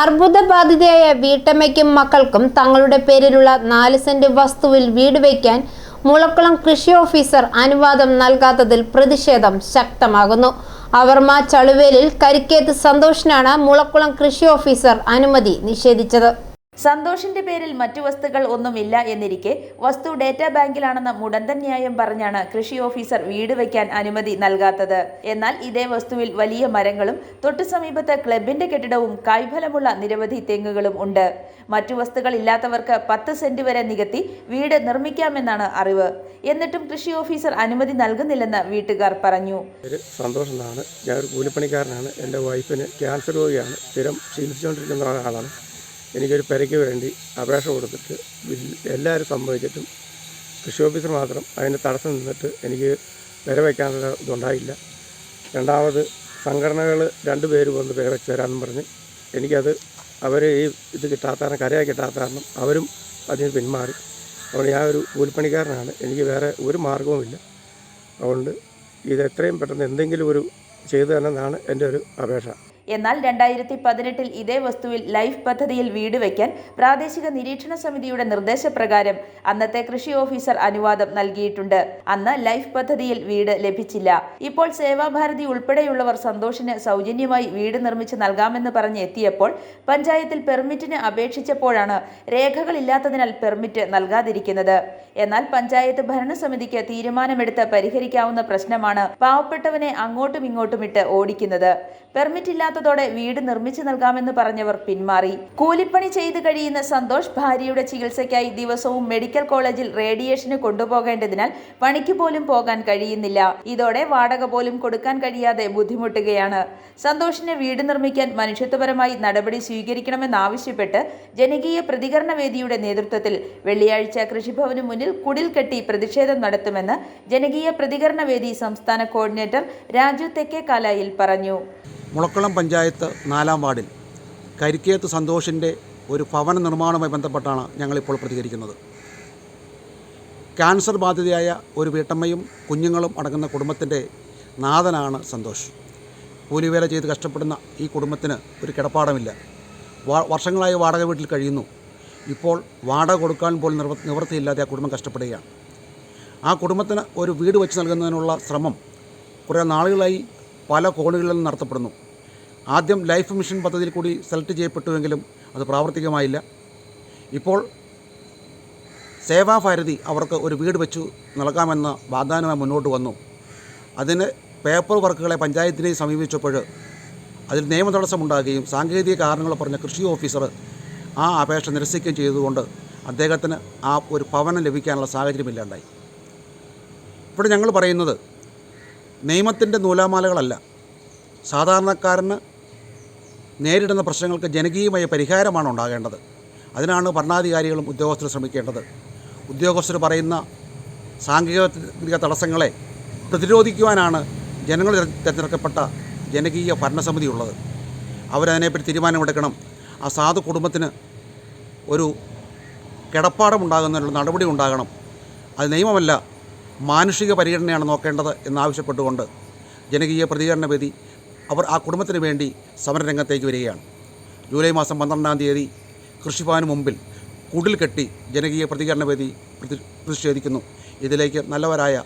അർബുദബാധിതയായ വീട്ടമ്മയ്ക്കും മക്കൾക്കും തങ്ങളുടെ പേരിലുള്ള നാല് സെന്റ് വസ്തുവിൽ വീട് വയ്ക്കാൻ മുളക്കുളം കൃഷി ഓഫീസർ അനുവാദം നൽകാത്തതിൽ പ്രതിഷേധം ശക്തമാകുന്നു. അവർമ ചളുവേലിൽ കരിക്കേത്ത് സന്തോഷിനാണ് മുളക്കുളം കൃഷി ഓഫീസർ അനുമതി നിഷേധിച്ചത്. സന്തോഷിന്റെ പേരിൽ മറ്റു വസ്തുക്കൾ ഒന്നുമില്ല എന്നിരിക്കെ വസ്തു ഡേറ്റാ ബാങ്കിലാണെന്ന മുടന്തൻ ന്യായം പറഞ്ഞാണ് കൃഷി ഓഫീസർ വീട് വയ്ക്കാൻ അനുമതി നൽകാത്തത്. എന്നാൽ ഇതേ വസ്തുവിൽ വലിയ മരങ്ങളും തൊട്ടു സമീപത്ത് ക്ലബിന്റെ കെട്ടിടവും കായ്ഫലമുള്ള നിരവധി തെങ്ങുകളും ഉണ്ട്. മറ്റു വസ്തുക്കൾ ഇല്ലാത്തവർക്ക് പത്ത് സെന്റ് വരെ നികത്തി വീട് നിർമ്മിക്കാമെന്നാണ് അറിവ്. എന്നിട്ടും കൃഷി ഓഫീസർ അനുമതി നൽകുന്നില്ലെന്ന് വീട്ടുകാർ പറഞ്ഞു. സന്തോഷം ഞാൻ ഒരു കൂലിപ്പണിക്കാരനാണ്. എന്റെ വൈഫിന് ക്യാൻസർ രോഗിയാണ്. സ്ഥിരം ചികിത്സിച്ചുകൊണ്ടിരിക്കുന്ന ഒരാളാണ്. എനിക്കൊരു പെരയ്ക്ക് വേണ്ടി അപേക്ഷ കൊടുത്തിട്ട് എല്ലാവരും സമ്മതിച്ചിട്ടും കൃഷി ഓഫീസർ മാത്രം അതിന് തടസ്സം നിന്നിട്ട് എനിക്ക് പെര വയ്ക്കാനുള്ള ഇതുണ്ടായില്ല. രണ്ടാമത് സംഘടനകൾ രണ്ട് പേര് വന്ന് പെര വെച്ച് തരാമെന്ന് പറഞ്ഞ് എനിക്കത് അവർ ഈ ഇത് കിട്ടാത്ത കാരണം കരയായി കിട്ടാത്ത കാരണം അവരും അതിന് പിന്മാറി. അതുകൊണ്ട് ഞാൻ ഒരു കൂലിപ്പണിക്കാരനാണ്. എനിക്ക് വേറെ ഒരു മാർഗവുമില്ല അതുകൊണ്ട് ഇത് എത്രയും പെട്ടെന്ന് എന്തെങ്കിലും ഒരു ചെയ്തു തരണമെന്നാണ് എന്റെ ഒരു അപേക്ഷ. എന്നാൽ രണ്ടായിരത്തി പതിനെട്ടിൽ ഇതേ വസ്തുവിൽ ലൈഫ് പദ്ധതിയിൽ വീട് വയ്ക്കാൻ പ്രാദേശിക നിരീക്ഷണ സമിതിയുടെ നിർദ്ദേശപ്രകാരം അന്നത്തെ കൃഷി ഓഫീസർ അനുവാദം നൽകിയിട്ടുണ്ട്. അന്ന് ലൈഫ് പദ്ധതിയിൽ വീട് ലഭിച്ചില്ല. ഇപ്പോൾ സേവാഭാരതി ഉൾപ്പെടെയുള്ളവർ സന്തോഷിന് സൗജന്യമായി വീട് നിർമ്മിച്ച് നൽകാമെന്ന് പറഞ്ഞ് എത്തിയപ്പോൾ പഞ്ചായത്തിൽ പെർമിറ്റിന് അപേക്ഷിച്ചപ്പോഴാണ് രേഖകളില്ലാത്തതിനാൽ പെർമിറ്റ് നൽകാതിരിക്കുന്നത്. എന്നാൽ പഞ്ചായത്ത് ഭരണസമിതിക്ക് തീരുമാനമെടുത്ത് പരിഹരിക്കാവുന്ന പ്രശ്നമാണ് പാവപ്പെട്ടവനെ അങ്ങോട്ടും ഇങ്ങോട്ടും ഇട്ട് ഓടിക്കുന്നത്. പെർമിറ്റ് ഇല്ലാത്തതോടെ വീട് നിർമ്മിച്ചു നൽകാമെന്ന് പറഞ്ഞവർ പിന്മാറി. കൂലിപ്പണി ചെയ്തു കഴിയുന്ന സന്തോഷ് ഭാര്യയുടെ ചികിത്സയ്ക്കായി ദിവസവും മെഡിക്കൽ കോളേജിൽ റേഡിയേഷന് കൊണ്ടുപോകേണ്ടതിനാൽ പണിക്ക് പോലും പോകാൻ കഴിയുന്നില്ല. ഇതോടെ വാടക പോലും കൊടുക്കാൻ കഴിയാതെ ബുദ്ധിമുട്ടുകയാണ്. സന്തോഷിന് വീട് നിർമ്മിക്കാൻ മനുഷ്യത്വപരമായി നടപടി സ്വീകരിക്കണമെന്നാവശ്യപ്പെട്ട് ജനകീയ പ്രതികരണ വേദിയുടെ നേതൃത്വത്തിൽ വെള്ളിയാഴ്ച കൃഷിഭവന് മുന്നിൽ കുടിൽ കെട്ടി പ്രതിഷേധം നടത്തുമെന്ന് ജനകീയ പ്രതികരണ വേദി സംസ്ഥാന കോർഡിനേറ്റർ രാജു തെക്കേക്കാലായിൽ പറഞ്ഞു. മുളക്കുളം പഞ്ചായത്ത് നാലാം വാർഡിൽ കരിക്കേത്ത് സന്തോഷിന്റെ ഒരു ഭവന നിർമ്മാണവുമായി ബന്ധപ്പെട്ടാണ് ഞങ്ങളിപ്പോൾ പ്രതികരിക്കുന്നത്. ക്യാൻസർ ബാധിതയായ ഒരു വീട്ടമ്മയും കുഞ്ഞുങ്ങളും അടങ്ങുന്ന കുടുംബത്തിന്റെ നാഥനാണ് സന്തോഷ്. കൂലിവേല ചെയ്ത് കഷ്ടപ്പെടുന്ന ഈ കുടുംബത്തിന് ഒരു കിടപ്പാടമില്ല. വർഷങ്ങളായി വാടക വീട്ടിൽ കഴിയുന്നു. ഇപ്പോൾ വാടക കൊടുക്കാൻ പോലും നിവൃ നിവൃത്തിയില്ലാതെ ആ കുടുംബം കഷ്ടപ്പെടുകയാണ്. ആ കുടുംബത്തിന് ഒരു വീട് വെച്ച് നൽകുന്നതിനുള്ള ശ്രമം കുറേ നാളുകളായി പല കോണുകളിലും നടത്തപ്പെടുന്നു. ആദ്യം ലൈഫ് മിഷൻ പദ്ധതിയിൽ കൂടി സെലക്ട് ചെയ്യപ്പെട്ടുവെങ്കിലും അത് പ്രാവർത്തികമായില്ല. ഇപ്പോൾ സേവാഭാരതി അവർക്ക് ഒരു വീട് വെച്ചു നൽകാമെന്ന വാഗ്ദാനമായി മുന്നോട്ട് വന്നു. അതിന് പേപ്പർ വർക്കുകളെ പഞ്ചായത്തിനെ സമീപിച്ചപ്പോൾ അതിൽ നിയമ തടസ്സമുണ്ടാകുകയും സാങ്കേതിക കാരണങ്ങൾ പറഞ്ഞ കൃഷി ഓഫീസർ ആ അപേക്ഷ നിരസിക്കുകയും ചെയ്തുകൊണ്ട് അദ്ദേഹത്തിന് ആ ഒരു ഭവനം ലഭിക്കാനുള്ള സാഹചര്യമില്ലാണ്ടായി. ഇവിടെ ഞങ്ങൾ പറയുന്നത് നിയമത്തിന്റെ നൂലാമാലകളല്ല. സാധാരണക്കാരന് നേരിടുന്ന പ്രശ്നങ്ങൾക്ക് ജനകീയമായ പരിഹാരമാണ് ഉണ്ടാകേണ്ടത്. അതിനാണ് ഭരണാധികാരികളും ഉദ്യോഗസ്ഥരും ശ്രമിക്കേണ്ടത്. ഉദ്യോഗസ്ഥർ പറയുന്ന സാങ്കേതിക തടസ്സങ്ങളെ പ്രതിരോധിക്കുവാനാണ് ജനങ്ങൾ തിര- തിരഞ്ഞെടുക്കപ്പെട്ട ജനകീയ ഭരണസമിതി ഉള്ളത് അവരതിനെപ്പറ്റി തീരുമാനമെടുക്കണം. ആ സാധു കുടുംബത്തിന് ഒരു കിടപ്പാടമുണ്ടാകുന്നതിനുള്ള നടപടി ഉണ്ടാകണം. അത് നിയമമല്ല മാനുഷിക പരിഗണനയാണ് നോക്കേണ്ടത് എന്നാവശ്യപ്പെട്ടുകൊണ്ട് ജനകീയ പ്രതികരണ വേദി അവർ ആ കുടുംബത്തിന് വേണ്ടി സമരരംഗത്തേക്ക് വരികയാണ്. ജൂലൈ മാസം പന്ത്രണ്ടാം തീയതി കൃഷിഭവന് മുമ്പിൽ കുടിൽ കെട്ടി ജനകീയ പ്രതികരണ വേദി പ്രതി പ്രതിഷേധിക്കുന്നു. ഇതിലേക്ക് നല്ലവരായ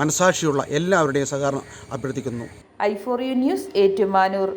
മനസാക്ഷിയുള്ള എല്ലാവരുടെയും സഹകരണം അഭ്യർത്ഥിക്കുന്നു. I four you news Ettumanoor.